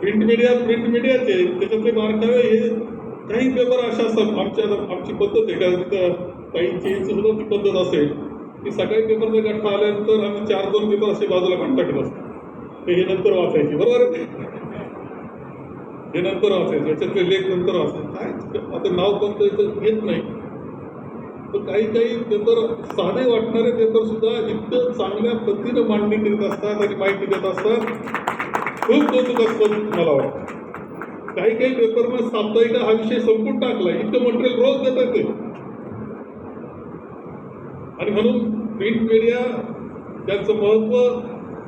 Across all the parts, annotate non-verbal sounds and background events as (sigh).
Print media print मीडियाचे त्याच्यातले बारकावे हे काही पेपर अशा असतात आमच्या आमची पद्धत आहे. का तिथं काही चेंज सुद्धा ती पद्धत असेल. की सकाळी पेपरचा गठ्ठा आल्यानंतर आम्ही चार दोन पेपर असे बाजूला टाकत असतो ते हे नंतर वाचायचे बरोबर? आहे हे नंतर वाचायचे याच्यातले लेख नंतर वाचायचे. काय आता नाव कोणतं याचं येत नाही. तर काही काही पेपर साधे वाटणारे पेपर सुद्धा इतकं चांगल्या पद्धतीनं मांडणी करीत असतात आणि माहिती देत असतात. खूप कौतुक असतं मला वाटतं. काही काही पेपरमध्ये साप्ताहिक हा विषय संपून टाकला इतकं मटेरियल रोज देतात ते. आणि म्हणून प्रिंट मीडिया त्यांचं महत्त्व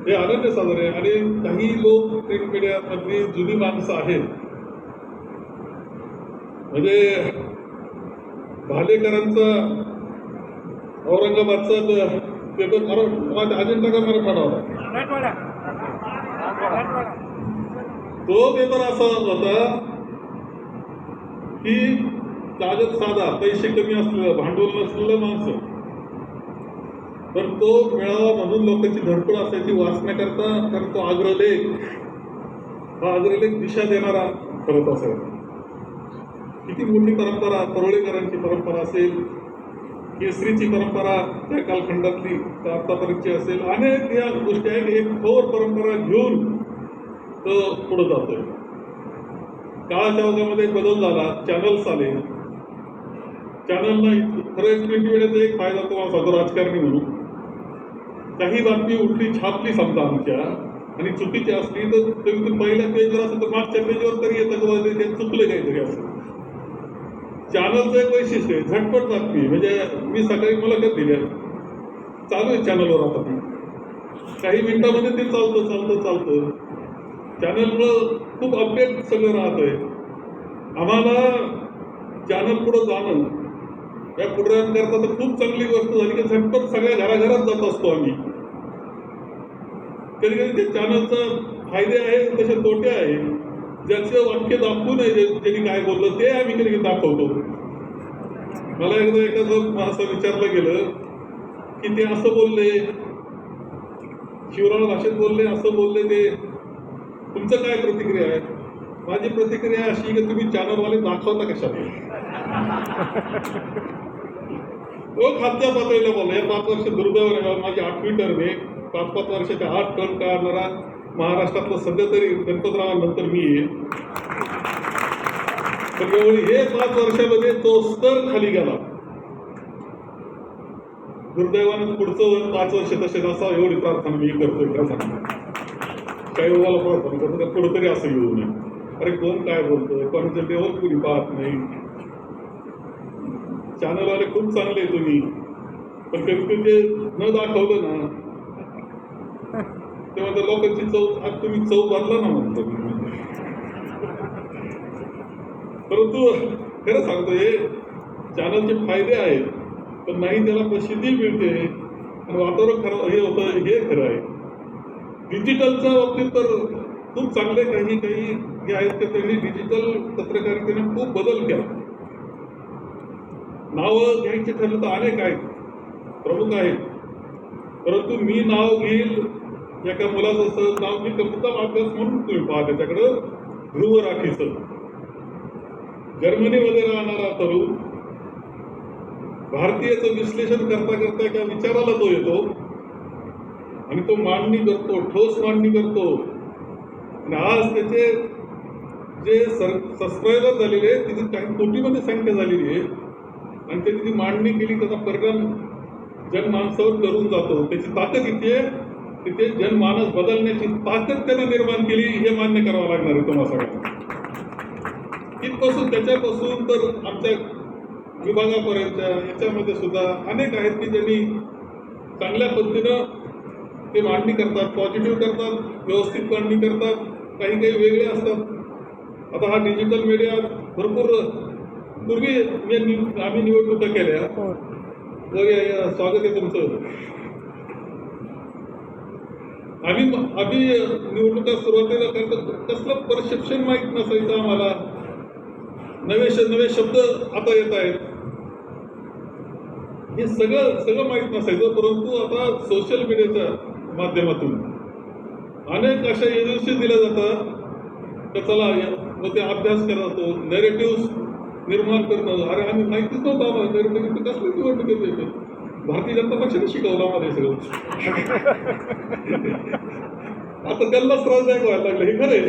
हे अनन्य साधन आहे. आणि काही लोक प्रिंट मीडियामधली जुनी माणसं आहेत. म्हणजे भालेकरांचा औरंगाबादचा पेपर मरा माझा का मराठवाडा होता. तो पेपर असा होता की कागद साधा पैसे कमी असलेलं भांडवल नसलेलं माणसं. तर तो मिळावा म्हणून लोकांची धडपड असायची वाचण्याकरता कारण तो अग्रलेख हा अग्रलेख दिशा देणारा करत असायचा. किती मोठी परंपरा परोळेकरांची परंपरा असेल केसरीची परंपरा त्या कालखंडातली त्या आतापर्यंतची असेल अनेक या गोष्टी आहेत. एक थोर परंपरा घेऊन तो पुढं जातोय. काळाच्या ओघामध्ये बदल झाला चॅनल्स आले. चॅनलला खरं प्रिंट वेळेचा एक फायदा तुम्हाला सांगतो राजकारणी म्हणून. काही बातमी उठली छापली समजा आमच्या आणि चुकीची असली तर तुम्ही पहिल्या पेजवर असेल तर मागच्या पेजवर तरी येतं का ते चुकलं काहीतरी असं. चॅनलचं एक वैशिष्ट्य आहे झटपट बातमी म्हणजे मी सकाळी मुलाखत दिल्या चालू आहे चॅनलवर आता काही मिनिटामध्ये ते चालतं चालतं चालतं. चॅनलमुळं खूप अपडेट सगळं राहतंय. आम्हाला चॅनल पुढं जाणं या पुढ्यांकरता तर खूप चांगली गोष्ट झाली की झटपट सगळ्या घराघरात जात असतो आम्ही. कधी कधी ते चॅनलचा फायदे आहे तसे तोटे आहे. ज्याचं वाक्य दाखवू नये ज्यांनी काय बोललं ते आम्ही कधी कधी दाखवतो. मला एकदा एखादं असं विचारलं गेलं की ते असं बोलले शिवराळ भाषेत बोलले असं बोलले ते. तुमचं काय प्रतिक्रिया आहे माझी प्रतिक्रिया अशी की तुम्ही चॅनलवाले दाखवता कशाला? तो खालच्या पातळीला बोलला या पाच वर्ष दुर्दैव माझी आठवी टर्म आहे. पाच पाच वर्षाच्या आठ टर्म काढणारा महाराष्ट्रातलं सध्या तरी गणपतरावानंतर मी येईल. त्यामुळे हे पाच वर्षामध्ये तो स्तर खाली गेला. दुर्दैवानं पुढचं पाच वर्ष तसे असावं एवढी प्रार्थना मी करतोय खरं सांगतो. काही ओळाला प्रार्थना करतो का कुठंतरी असं येऊ नये. अरे कोण काय बोलतोय? कोणाचं लेवल कुणी पाहत नाही. चॅनलवाले खूप चांगले आहे तुम्ही. पण कधी कधी ते न दाखवलं ना तेव्हा त्या लोकांची चव आज तुम्ही चव बदला ना म्हणतो. मी. परंतु खरं सांगतो हे चॅनलचे फायदे आहेत पण नाही त्याला प्रसिद्धी मिळते. आणि वातावरण खरं हे होतं हे खरं आहे. डिजिटलच्या बाबतीत तर खूप चांगले काही काही जे आहेत ते त्यांनी डिजिटल पत्रकारितेने खूप बदल केला. नावं घ्यायचे ठरलं तर अनेक आहेत प्रमुख आहेत. परंतु मी नाव घेईल एका मुलाचं सहज नाव मी मुद्दाम अभ्यास म्हणून तुम्ही पहा त्याच्याकडं ध्रुव राठीचं जर्मनीमध्ये राहणारा तरुण भारतीयचं विश्लेषण करता करता एका विचाराला तो येतो आणि तो मांडणी करतो ठोस मांडणी करतो. आणि आज त्याचे जे सर सबस्क्रायबर झालेले आहेत तिथे काही कोटीमध्ये संख्या झालेली आहे. आणि त्याची जी मांडणी केली त्याचा परिणाम जनमानसावर करून जातो. त्याची ताकद किती आहे. तिथे जनमानस बदलण्याची ताकद त्यानं निर्माण केली हे मान्य करावं लागणार आहे तुम्हाला सगळ्यांना. इथपासून त्याच्यापासून तर आमच्या विभागापर्यंत याच्यामध्ये सुद्धा अनेक आहेत की ज्यांनी चांगल्या पद्धतीनं ते मांडणी करतात पॉझिटिव्ह करतात व्यवस्थित मांडणी करतात काही काही वेगळे असतात. आता हा डिजिटल मीडिया भरपूर पूर्वी मी आम्ही निवडणुका केल्या. तर या- स्वागत आहे तुमचं. आम्ही आम्ही निवडणुका सुरुवातीला करतो कसलं परसेप्शन माहीत नसायचं आम्हाला. नवे नवे शब्द आता येत आहेत. हे सगळं सगळं माहीत नसायचं परंतु आता सोशल मीडियाच्या माध्यमातून. अनेक अशा एजन्सी दिल्या जातात का चला या- मग ते अभ्यास केला जातो नेरेटिव्ह निर्माण करणं अरे आम्ही माहितीच नव्हतं आम्हाला नेरेटिव्ह कसली निवडणूक येते भारतीय जनता पक्षाने शिकवलं आम्हाला हे सगळं. (laughs) आता त्यांनाच त्रासदायक व्हायला लागलं हे खरं आहे.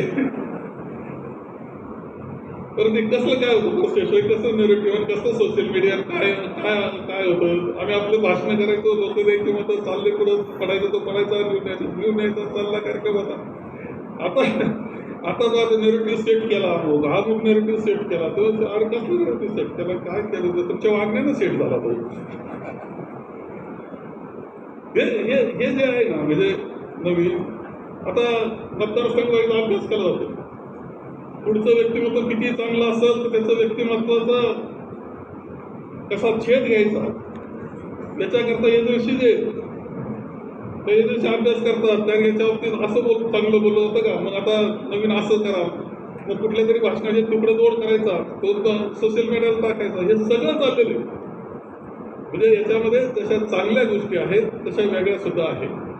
तर ते कसलं काय होतं प्रोसेस कसं नेरेटिव्ह आणि कसं सोशल मीडिया काय काय काय होतं? आम्ही आपलं भाषण करायचो लोक द्यायची मत चालले पुढं पडायचं तो पडायचा लिहून यायचा लिहून यायचा चालला कार्यक्रम होता. आता आता जो आता नेरेटिव्ह सेट केला अमुक हा मग नेरेटिव्ह सेट केला तो अरे कसला नेरेटिव्ह सेट केला? काय केलं? तर तुमच्या वागण्यानं सेट झाला तो. हे हे हे जे आहे ना म्हणजे नवीन आता मतदारसंघ व्हायचा अभ्यास केला जातो. पुढचं व्यक्तिमत्व किती चांगलं असेल तर त्याचं व्यक्तिमत्वाचा कसा छेद घ्यायचा? त्याच्याकरता दिवशी जे ते दिवशी अभ्यास करतात. त्या याच्या बाबतीत असं बोल चांगलं बोललं होतं का? मग आता नवीन असं करा. मग कुठल्या तरी भाषणाचे तुकडे जोड करायचा. तो सोशल मीडियावर टाकायचा. हे सगळं चाललेलं आहे. म्हणजे याच्यामध्ये जशा चांगल्या गोष्टी आहेत तशा वेगळ्या सुद्धा आहेत.